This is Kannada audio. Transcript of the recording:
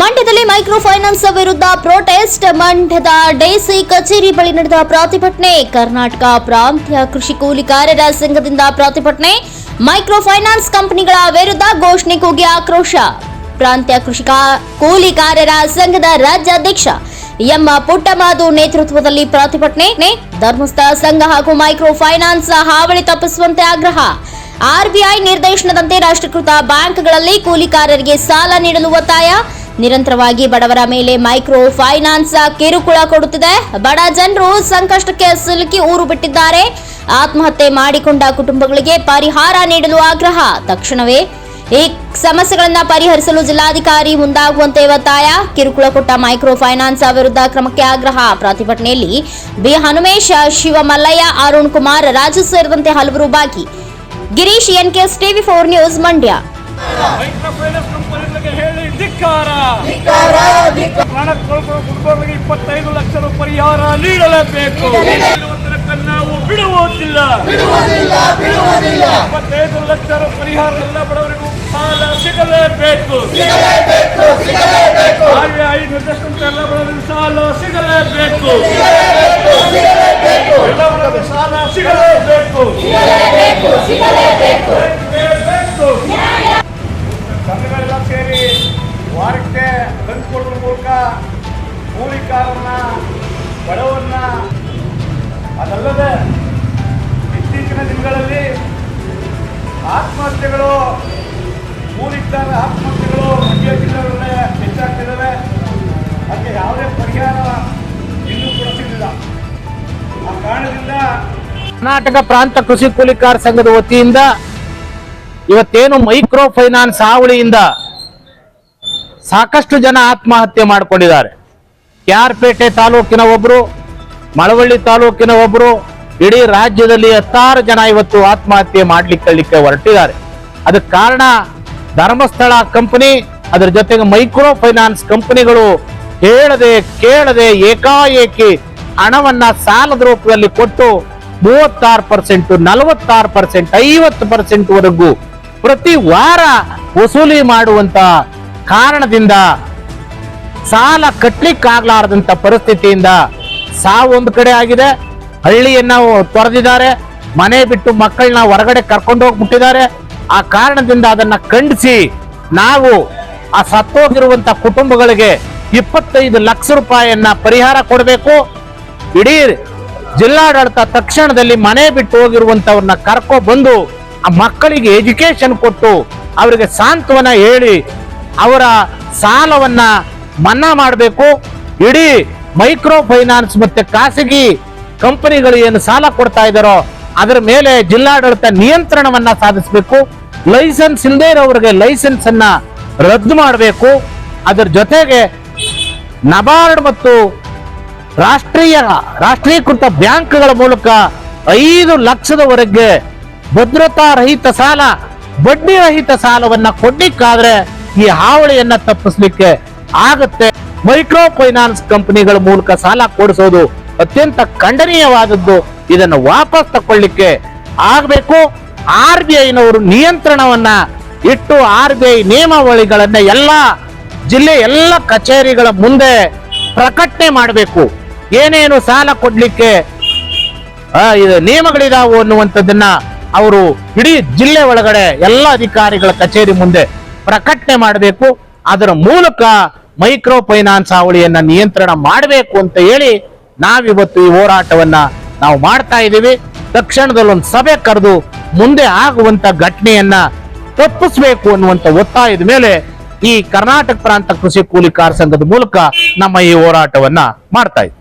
ಮಂಡ್ಯದಲ್ಲಿ ಮೈಕ್ರೋ ಫೈನಾನ್ಸ್ ವಿರುದ್ಧ ಪ್ರೊಟೆಸ್ಟ್. ಮಂಡ್ಯದ ಡೇಸಿ ಕಚೇರಿ ಬಳಿ ನಡೆದ ಪ್ರತಿಭಟನೆ. ಕರ್ನಾಟಕ ಪ್ರಾಂತ್ಯ ಕೃಷಿ ಕೂಲಿಕಾರರ ಸಂಘದಿಂದ ಪ್ರತಿಭಟನೆ. ಮೈಕ್ರೋ ಫೈನಾನ್ಸ್ ಕಂಪನಿಗಳ ವಿರುದ್ಧ ಘೋಷಣೆ ಕೂಗಿ ಆಕ್ರೋಶ. ಪ್ರಾಂತ್ಯ ಕೃಷಿ ಕೂಲಿಕಾರರ ಸಂಘದ ರಾಜ್ಯಾಧ್ಯಕ್ಷ ಎಂ. ಪುಟ್ಟಮಾದು ನೇತೃತ್ವದಲ್ಲಿ ಪ್ರತಿಭಟನೆ. ಧರ್ಮಸ್ಥಳ ಸಂಘ ಹಾಗೂ ಮೈಕ್ರೋ ಫೈನಾನ್ಸ್ ಹಾವಳಿ ತಪ್ಪಿಸುವಂತೆ ಆಗ್ರಹ. ಆರ್ಬಿಐ ನಿರ್ದೇಶನದಂತೆ ರಾಷ್ಟ್ರೀಕೃತ ಬ್ಯಾಂಕ್ಗಳಲ್ಲಿ ಕೂಲಿಕಾರರಿಗೆ ಸಾಲ ನೀಡಲು ಒತ್ತಾಯ. ನಿರಂತರವಾಗಿ ಬಡವರ ಮೇಲೆ ಮೈಕ್ರೋ ಫೈನಾನ್ಸ್ ಕಿರುಕುಳ ಕೊಡುತ್ತಿದೆ. ಬಡ ಜನರು ಸಂಕಷ್ಟಕ್ಕೆ ಸಿಲುಕಿ ಊರು ಬಿಟ್ಟಿದ್ದಾರೆ. ಆತ್ಮಹತ್ಯೆ ಮಾಡಿಕೊಂಡ ಕುಟುಂಬಗಳಿಗೆ ಪರಿಹಾರ ನೀಡಲು ಆಗ್ರಹ. ತಕ್ಷಣವೇ ಈ ಸಮಸ್ಯೆಗಳನ್ನ ಪರಿಹರಿಸಲು ಜಿಲ್ಲಾಧಿಕಾರಿ ಮುಂದಾಗುವಂತೆ ಒತ್ತಾಯ. ಕಿರುಕುಳ ಕೊಟ್ಟ ಮೈಕ್ರೋ ಫೈನಾನ್ಸ್ ವಿರುದ್ಧ ಕ್ರಮಕ್ಕೆ ಆಗ್ರಹ. ಪ್ರತಿಭಟನೆಯಲ್ಲಿ ಬಿ ಹನುಮೇಶ್, ಶಿವಮಲ್ಲಯ್ಯ, ಅರುಣ್ ಕುಮಾರ್, ರಾಜು ಸೇರಿದಂತೆ ಹಲವರು ಭಾಗಿ. Girish NKS TV four news Mandya. ಧಿಕ್ಕಾರ. ಕುಟುಂಬಗಳಿಗೆ ಇಪ್ಪತ್ತೈದು ಲಕ್ಷ ರು ಪರಿಹಾರ ನೀಡಲೇಬೇಕು. ನಾವು ಬಿಡುವುದಿಲ್ಲ. ಇಪ್ಪತ್ತೈದು ಲಕ್ಷ ರು ಪರಿಹಾರ ಎಲ್ಲ ಬಡವರಿಗೂ ಸಾಲ ಸಿಗಲೇಬೇಕು. ಆರ್ಬಿಐ ನಿರ್ದೇಶನದಂತೆ ಎಲ್ಲ ಬಡವರಿಗೂ ಸಾಲ ಸಿಗಲೇಬೇಕು. ಎಲ್ಲ ಬಡವರಿಗೂ ಸಾಲ ಸಿಗಲೇಬೇಕು. ವಾರಕ್ಕೆ ತಂದುಕೊಡುವ ಮೂಲಕ ಕೂಲಿಕಾರನ್ನ ಬಡವನ್ನ, ಅದಲ್ಲದೆ ಇತ್ತೀಚಿನ ದಿನಗಳಲ್ಲಿ ಆತ್ಮಹತ್ಯೆಗಳು ಕೂಲಿಕಾರ ಆತ್ಮಹತ್ಯೆಗಳು ಮಂಡ್ಯ ಜಿಲ್ಲೆಗಳಲ್ಲಿ ಹೆಚ್ಚಾಗ್ತಿದ್ದಾವೆ. ಅದಕ್ಕೆ ಯಾವುದೇ ಪರಿಹಾರ ಇನ್ನೂ ಕೂಡ ಸಿಗಲಿಲ್ಲ ಆ ಕಾರಣದಿಂದ ಕರ್ನಾಟಕ ಪ್ರಾಂತ ಕೃಷಿ ಕೂಲಿಕಾರ ಸಂಘದ ವತಿಯಿಂದ ಇವತ್ತೇನು ಮೈಕ್ರೋ ಫೈನಾನ್ಸ್ ಹಾವಳಿಯಿಂದ ಸಾಕಷ್ಟು ಜನ ಆತ್ಮಹತ್ಯೆ ಮಾಡಿಕೊಂಡಿದ್ದಾರೆ. ಕ್ಯಾರ್ಪೇಟೆ ತಾಲೂಕಿನ ಒಬ್ರು, ಮಳವಳ್ಳಿ ತಾಲೂಕಿನ ಒಬ್ರು, ಇಡೀ ರಾಜ್ಯದಲ್ಲಿ ಹತ್ತಾರು ಜನ ಇವತ್ತು ಆತ್ಮಹತ್ಯೆ ಮಾಡ್ಲಿಕ್ಕೆ ಹೊರಟಿದ್ದಾರೆ. ಅದಕ್ಕೆ ಕಾರಣ ಧರ್ಮಸ್ಥಳ ಕಂಪನಿ, ಅದರ ಜೊತೆಗೆ ಮೈಕ್ರೋ ಫೈನಾನ್ಸ್ ಕಂಪನಿಗಳು ಹೇಳದೆ ಕೇಳದೆ ಏಕಾಏಕಿ ಹಣವನ್ನ ಸಾಲದ ರೂಪದಲ್ಲಿ ಕೊಟ್ಟು ಮೂವತ್ತಾರು ಪರ್ಸೆಂಟ್, ನಲವತ್ತಾರು ಪರ್ಸೆಂಟ್, ಐವತ್ತು ಪರ್ಸೆಂಟ್ ವರೆಗೂ ಪ್ರತಿ ವಾರ ವಸೂಲಿ ಮಾಡುವಂತ ಕಾರಣದಿಂದ ಸಾಲ ಕಟ್ಲಿಕ್ಕಾಗ್ಲಾರದಂತ ಪರಿಸ್ಥಿತಿಯಿಂದ ಸಾವು ಒಂದು ಕಡೆ ಆಗಿದೆ. ಹಳ್ಳಿಯನ್ನ ತೊರೆದಿದ್ದಾರೆ. ಮನೆ ಬಿಟ್ಟು ಮಕ್ಕಳನ್ನ ಹೊರಗಡೆ ಕರ್ಕೊಂಡು ಹೋಗ್ಬಿಟ್ಟಿದ್ದಾರೆ. ಆ ಕಾರಣದಿಂದ ಅದನ್ನ ಖಂಡಿಸಿ ನಾವು ಆ ಸತ್ತೋಗಿರುವಂತ ಕುಟುಂಬಗಳಿಗೆ ಇಪ್ಪತ್ತೈದು ಲಕ್ಷ ರೂಪಾಯಿಯನ್ನ ಪರಿಹಾರ ಕೊಡಬೇಕು. ಇಡೀ ಜಿಲ್ಲಾಡಳಿತ ತಕ್ಷಣದಲ್ಲಿ ಮನೆ ಬಿಟ್ಟು ಹೋಗಿರುವಂತವ್ರನ್ನ ಕರ್ಕೊ ಬಂದು ಆ ಮಕ್ಕಳಿಗೆ ಎಜುಕೇಶನ್ ಕೊಟ್ಟು ಅವರಿಗೆ ಸಾಂತ್ವನ ಹೇಳಿ ಅವರ ಸಾಲವನ್ನ ಮನ್ನಾ ಮಾಡಬೇಕು. ಇಡೀ ಮೈಕ್ರೋ ಫೈನಾನ್ಸ್ ಮತ್ತೆ ಖಾಸಗಿ ಕಂಪನಿಗಳು ಏನು ಸಾಲ ಕೊಡ್ತಾ ಇದ್ದಾರೋ ಅದರ ಮೇಲೆ ಜಿಲ್ಲಾಡಳಿತ ನಿಯಂತ್ರಣವನ್ನ ಸಾಧಿಸಬೇಕು. ಲೈಸೆನ್ಸ್ ಇಲ್ಲದೆ ಇರೋರಿಗೆ ಲೈಸೆನ್ಸ್ ಅನ್ನ ರದ್ದು ಮಾಡಬೇಕು. ಅದರ ಜೊತೆಗೆ ನಬಾರ್ಡ್ ಮತ್ತು ರಾಷ್ಟ್ರೀಯ, ರಾಷ್ಟ್ರೀಕೃತ ಬ್ಯಾಂಕ್ಗಳ ಮೂಲಕ ಐದು ಲಕ್ಷದವರೆಗೆ ಭದ್ರತಾ ರಹಿತ ಸಾಲ, ಬಡ್ಡಿ ರಹಿತ ಸಾಲವನ್ನ ಕೊಡ್ಲಿಕ್ಕಾದ್ರೆ ಈ ಹಾವಳಿಯನ್ನ ತಪ್ಪಿಸ್ಲಿಕ್ಕೆ ಆಗತ್ತೆ. ಮೈಕ್ರೋ ಫೈನಾನ್ಸ್ ಕಂಪನಿಗಳ ಮೂಲಕ ಸಾಲ ಕೊಡಿಸೋದು ಅತ್ಯಂತ ಖಂಡನೀಯವಾದದ್ದು. ಇದನ್ನು ವಾಪಸ್ ತಕೊಳ್ಳಿಕ್ಕೆ ಆಗಬೇಕು. ಆರ್ ಬಿ ಐನವರು ನಿಯಂತ್ರಣವನ್ನ ಇಟ್ಟು ಆರ್ ಬಿ ಐ ನಿಯಮಾವಳಿಗಳನ್ನ ಎಲ್ಲ ಜಿಲ್ಲೆ ಎಲ್ಲ ಕಚೇರಿಗಳ ಮುಂದೆ ಪ್ರಕಟಣೆ ಮಾಡಬೇಕು. ಏನೇನು ಸಾಲ ಕೊಡ್ಲಿಕ್ಕೆ ನಿಯಮಗಳಿದಾವು ಅನ್ನುವಂಥದ್ದನ್ನ ಅವರು ಇಡೀ ಜಿಲ್ಲೆ ಒಳಗಡೆ ಎಲ್ಲ ಅಧಿಕಾರಿಗಳ ಕಚೇರಿ ಮುಂದೆ ಪ್ರಕಟಣೆ ಮಾಡಬೇಕು. ಅದರ ಮೂಲಕ ಮೈಕ್ರೋ ಫೈನಾನ್ಸ್ ಹಾವಳಿಯನ್ನ ನಿಯಂತ್ರಣ ಮಾಡಬೇಕು ಅಂತ ಹೇಳಿ ನಾವಿವತ್ತು ಈ ಹೋರಾಟವನ್ನ ನಾವು ಮಾಡ್ತಾ ಇದ್ದೀವಿ. ತಕ್ಷಣದಲ್ಲಿ ಒಂದು ಸಭೆ ಕರೆದು ಮುಂದೆ ಆಗುವಂತ ಘಟನೆಯನ್ನ ತಪ್ಪಿಸಬೇಕು ಅನ್ನುವಂತ ಒತ್ತಾಯದ ಮೇಲೆ ಈ ಕರ್ನಾಟಕ ಪ್ರಾಂತ ಕೃಷಿ ಕೂಲಿಕಾರ ಸಂಘದ ಮೂಲಕ ನಮ್ಮ ಈ ಹೋರಾಟವನ್ನ ಮಾಡ್ತಾ ಇದ್ದೀವಿ.